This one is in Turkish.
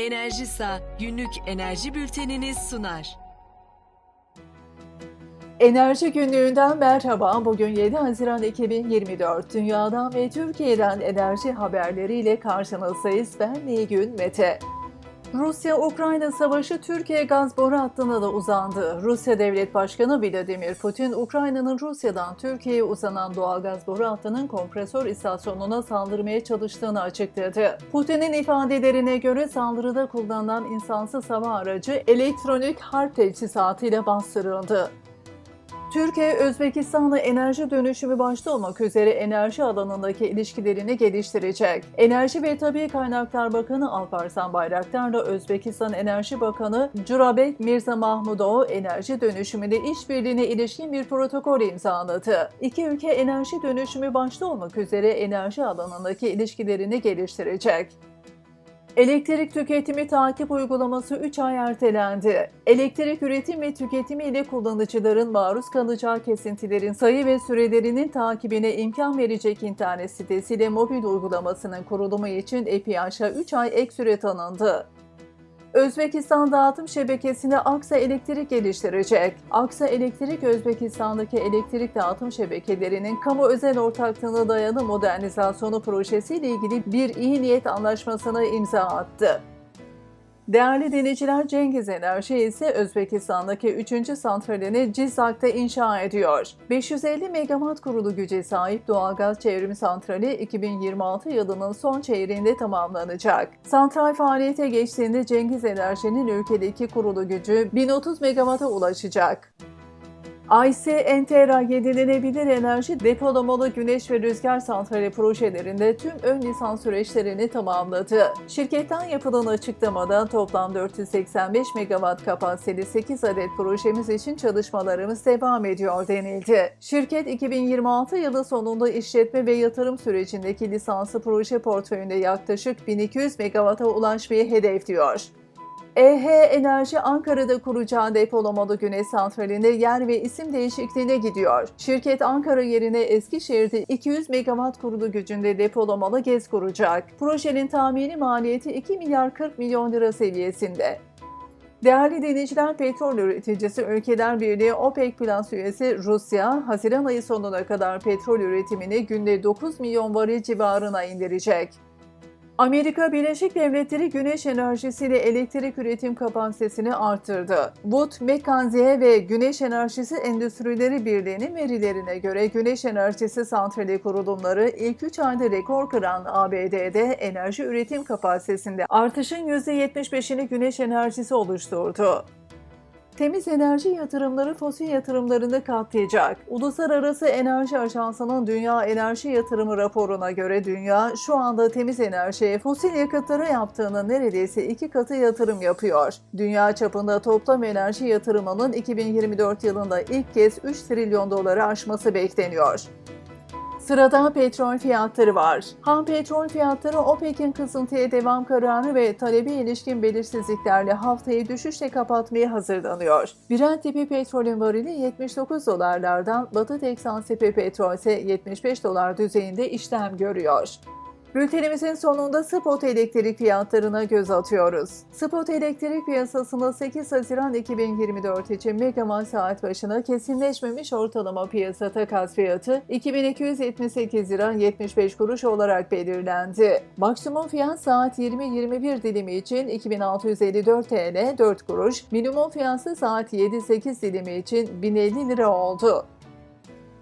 Enerjisa günlük enerji bültenini sunar. Enerji günlüğünden merhaba. Bugün 7 Haziran 2024. Dünyadan ve Türkiye'den enerji haberleriyle karşınızdayız. Ben Nilgün Mete. Rusya-Ukrayna savaşı Türkiye gaz boru hattına da uzandı. Rusya Devlet Başkanı Vladimir Putin, Ukrayna'nın Rusya'dan Türkiye'ye uzanan doğal gaz boru hattının kompresör istasyonuna saldırmaya çalıştığını açıkladı. Putin'in ifadelerine göre saldırıda kullanılan insansız hava aracı elektronik harp teçhizatıyla bastırıldı. Türkiye, Özbekistan'la enerji dönüşümü başta olmak üzere enerji alanındaki ilişkilerini geliştirecek. Enerji ve Tabi Kaynaklar Bakanı Alparslan Bayraktar'la Özbekistan Enerji Bakanı Curabek Mirza Mahmudov enerji dönüşümünde işbirliğine ilişkin bir protokol imzaladı. İki ülke enerji dönüşümü başta olmak üzere enerji alanındaki ilişkilerini geliştirecek. Elektrik tüketimi takip uygulaması 3 ay ertelendi. Elektrik üretim ve tüketimi ile kullanıcıların maruz kalacağı kesintilerin sayı ve sürelerinin takibine imkan verecek internet sitesiyle mobil uygulamasının kurulumu için EPİAŞ'a 3 ay ek süre tanındı. Özbekistan dağıtım şebekesine Aksa Elektrik geliştirecek. Aksa Elektrik, Özbekistan'daki elektrik dağıtım şebekelerinin kamu özel ortaklığına dayalı modernizasyonu projesiyle ilgili bir iyi niyet anlaşmasına imza attı. Değerli dinleyiciler, Cengiz Enerji ise Özbekistan'daki 3. santralini Cizak'ta inşa ediyor. 550 megawatt kurulu güce sahip doğalgaz çevrim santrali 2026 yılının son çeyreğinde tamamlanacak. Santral faaliyete geçtiğinde Cengiz Enerji'nin ülkedeki kurulu gücü 1030 megawatt'a ulaşacak. IC Entera yenilenebilir enerji depolamalı güneş ve rüzgar santrali projelerinde tüm ön lisans süreçlerini tamamladı. Şirketten yapılan açıklamada toplam 485 megawatt kapasiteli 8 adet projemiz için çalışmalarımız devam ediyor denildi. Şirket 2026 yılı sonunda işletme ve yatırım sürecindeki lisanslı proje portföyünde yaklaşık 1200 megawatt'a ulaşmayı hedefliyor. EH Enerji Ankara'da kuracağı depolamalı güneş santralinde yer ve isim değişikliğine gidiyor. Şirket Ankara yerine Eskişehir'de 200 megawatt kurulu gücünde depolamalı GEZ kuracak. Projenin tahmini maliyeti 2 milyar 40 milyon lira seviyesinde. Değerli dinleyiciler, petrol üreticisi Ülkeler Birliği OPEC Plus üyesi Rusya, Haziran ayı sonuna kadar petrol üretimini günde 9 milyon varil civarına indirecek. Amerika Birleşik Devletleri güneş enerjisiyle elektrik üretim kapasitesini artırdı. Wood Mackenzie ve Güneş Enerjisi Endüstrileri Birliği'nin verilerine göre güneş enerjisi santrali kurulumları ilk 3 ayda rekor kıran ABD'de enerji üretim kapasitesinde artışın %75'ini güneş enerjisi oluşturdu. Temiz enerji yatırımları fosil yatırımlarını katlayacak. Uluslararası Enerji Ajansı'nın Dünya Enerji Yatırımı raporuna göre dünya şu anda temiz enerjiye fosil yakıtlara yaptığının neredeyse iki katı yatırım yapıyor. Dünya çapında toplam enerji yatırımının 2024 yılında ilk kez 3 trilyon doları aşması bekleniyor. Sırada petrol fiyatları var. Ham petrol fiyatları OPEC'in kısıntıya devam kararı ve talebi ilişkin belirsizliklerle haftayı düşüşle kapatmaya hazırlanıyor. Brent tipi petrolün varili 79 dolarlardan, Batı Teksan tipi petrol ise 75 dolar düzeyinde işlem görüyor. Bültenimizin sonunda spot elektrik fiyatlarına göz atıyoruz. Spot elektrik piyasasında 8 Haziran 2024 için megawatt saat başına kesinleşmemiş ortalama piyasa takas fiyatı 2278 lira 75 kuruş olarak belirlendi. Maksimum fiyat saat 20-21 dilimi için 2654 TL 4 kuruş, minimum fiyatı saat 7-8 dilimi için 1050 lira oldu.